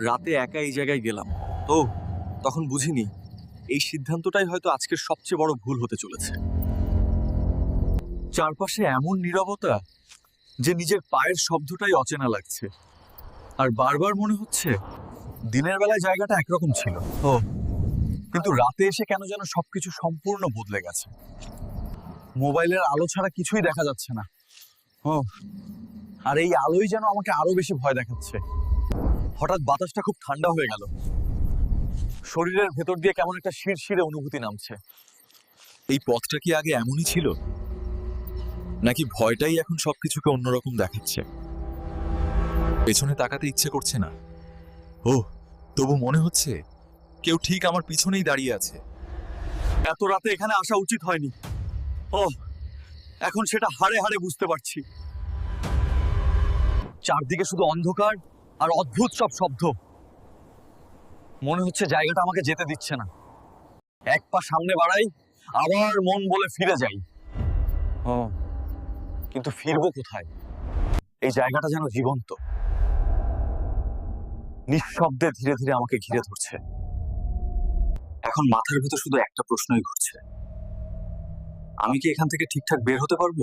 রাতে একা এই জায়গায় গেলাম। তো তখন বুঝিনি, এই সিদ্ধান্তটাই হয়তো আজকের সবচেয়ে বড় ভুল হতে চলেছে। চারপাশে এমন নীরবতা যে নিজের পায়ের শব্দটাই অচেনা লাগছে। আর বারবার মনে হচ্ছে দিনের বেলায় জায়গাটা একরকম ছিল। ও, কিন্তু রাতে এসে কেন যেন সবকিছু সম্পূর্ণ বদলে গেছে। মোবাইলের আলো ছাড়া কিছুই দেখা যাচ্ছে না। ও, আর এই আলোই যেন আমাকে আরও বেশি ভয় দেখাচ্ছে। হঠাৎ বাতাসটা খুব ঠান্ডা হয়ে গেল। শরীরের ভেতর দিয়ে কেমন একটা শিরশিরে অনুভূতি নামছে। এই পথটা কি আগে এমনই ছিল? নাকি ভয়টাই এখন সবকিছুকে অন্যরকম দেখাচ্ছে? পেছনে তাকাতে ইচ্ছে করছে না। ও, তবু মনে হচ্ছে কেউ ঠিক আমার পিছনেই দাঁড়িয়ে আছে। এত রাতে এখানে আসা উচিত হয়নি। ও, এখন সেটা হাড়ে হাড়ে বুঝতে পারছি। চারদিকে শুধু অন্ধকার আর অদ্ভুত সব শব্দ। মনে হচ্ছে জায়গাটা আমাকে যেতে দিচ্ছে না। এক পা সামনে বাড়াই, আবার মন বলে ফিরে যাই। ও, কিন্তু ফিরবো কোথায়? এই জায়গাটা যেন জীবন্ত। নিঃশব্দে ধীরে ধীরে আমাকে ঘিরে ধরছে। এখন মাথার ভেতর শুধু একটা প্রশ্নই ঘুরছে। আমি কি এখান থেকে ঠিকঠাক বের হতে পারব?